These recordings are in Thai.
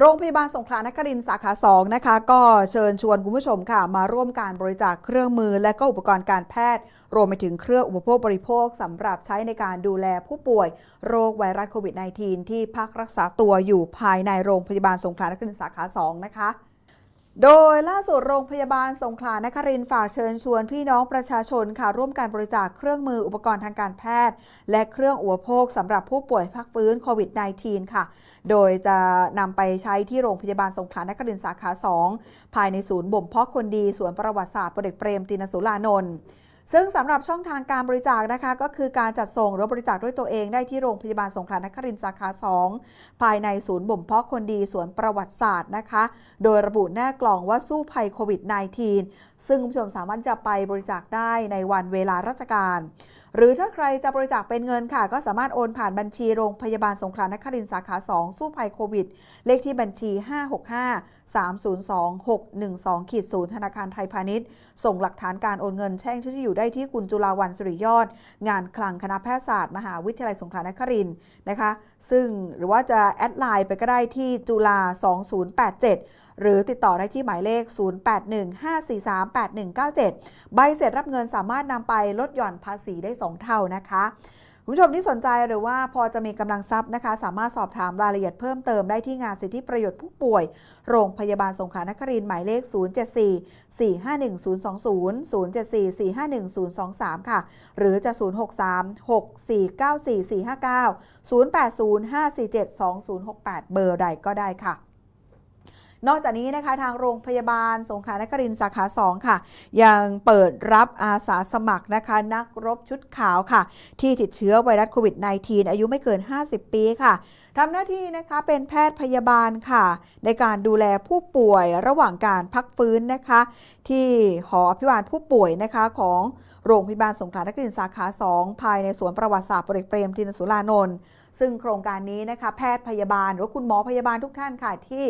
โรงพยาบาลสงขลานครินสาขา2นะคะก็เชิญชวนคุณผู้ชมค่ะ มาร่วมการบริจาคเครื่องมือ และก็อุปกรณ์การแพทย์ รวมไปถึงเครื่องอุปโภคบริโภคสำหรับใช้ในการดูแลผู้ป่วย โรคไวรัสโควิด -19 ที่พักรักษาตัวอยู่ภายในโรงพยาบาลสงขลานครินสาขา2นะคะ โดยล่าสุดโรงพยาบาลสงขลานครินฝากเชิญชวนพี่น้องประชาชนค่ะร่วมการบริจาคเครื่องมืออุปกรณ์ทางการแพทย์ และเครื่องอุปโภคสำหรับผู้ป่วยพักฟื้นโควิด -19 ค่ะ โดยจะนำไปใช้ที่โรงพยาบาลสงขลานครินสาขา 2 ภายในศูนย์บ่มเพาะคนดีสวนประวัติศาสตร์ประเอกเปรมตินสุลานนท์ ซึ่งสำหรับช่องทางการบริจาคนะคะก็คือการจัดส่งหรือบริจาคด้วยตัวเองได้ที่โรงพยาบาลสงขลานครินทร์สาขา 2 ภายในศูนย์บ่มเพาะคนดีสวนประวัติศาสตร์นะคะ โดยระบุหน้ากล่องว่าสู้ภัยโควิด -19 ซึ่งคุณผู้ชมสามารถจะไปบริจาคได้ในวันเวลาราชการ หรือถ้าใครจะบริจาคเป็นเงินค่ะ ก็สามารถโอนผ่านบัญชีโรงพยาบาลสงขลานครินทร์สาขา 2 สู้ภัยโควิด เลขที่บัญชี 565 302 612ขีด0ธนาคารไทยพาณิชย์ ส่งหลักฐานการโอนเงินแช่งชื่อที่อยู่ได้ที่คุณจุฬาวันสุริยอด งานคลังคณะแพทยศาสตร์ มหาวิทยาลัยสงขลานครินทร์นะคะ ซึ่งหรือว่าจะแอดไลน์ไปก็ได้ที่จุฬา2087 หรือติดต่อได้ที่หมายเลข 0815438197 ใบเสร็จรับเงินสามารถนำไปลดหย่อนภาษีได้ 2 เท่านะคะคุณผู้ชมที่สนใจหรือว่าพอจะมีกำลังทรัพย์นะคะ สามารถสอบถามรายละเอียดเพิ่มเติมได้ที่งานสิทธิประโยชน์ผู้ป่วย โรงพยาบาลสงขลานครินหมายเลข 074 451 020 074 451 023 ค่ะ หรือจะ 063 6494 459 080 547 2068 เบอร์ใดก็ได้ค่ะ นอกจากนี้นะคะทางโรงพยาบาลสงขลานครินสาขา 2 ค่ะ ยังเปิดรับอาสาสมัครนะคะ นักรบชุดขาวค่ะ ที่ติดเชื้อไวรัสโควิด -19 อายุไม่เกิน 50 ปีค่ะทำหน้าที่นะคะเป็นแพทย์พยาบาลค่ะ ในการดูแลผู้ป่วยระหว่างการพักฟื้นนะคะ ที่หออภิบาลผู้ป่วยนะคะของโรงพยาบาลสงขลานครินสาขา 2 ภายในสวนประวัติศาสตร์พลเอกเปรมตินสุรานนท์ซึ่งโครงการนี้นะคะแพทย์พยาบาลหรือคุณหมอพยาบาลทุกท่านค่ะที่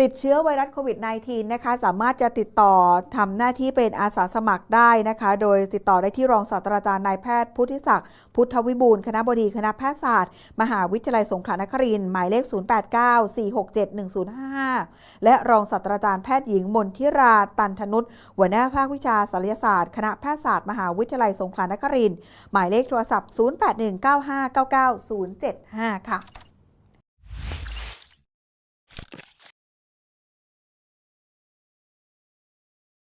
ติดเชื้อไวรัสโควิด -19 นะคะ สามารถจะติดต่อทำหน้าที่เป็นอาสาสมัครได้นะคะ โดยติดต่อได้ที่รองศาสตราจารย์นายแพทย์พุทธิศักดิ์พุทธวิบูลย์คณะบดีคณะแพทยศาสตร์ มหาวิทยาลัยสงขลานครินทร์หมายเลข 0894671055 และรองศาสตราจารย์แพทย์หญิงมนทิราตันทนุชหัวหน้าภาควิชาศัลยศาสตร์คณะแพทยศาสตร์มหาวิทยาลัยสงขลานครินทร์หมายเลขโทรศัพท์ 0819599075 ค่ะ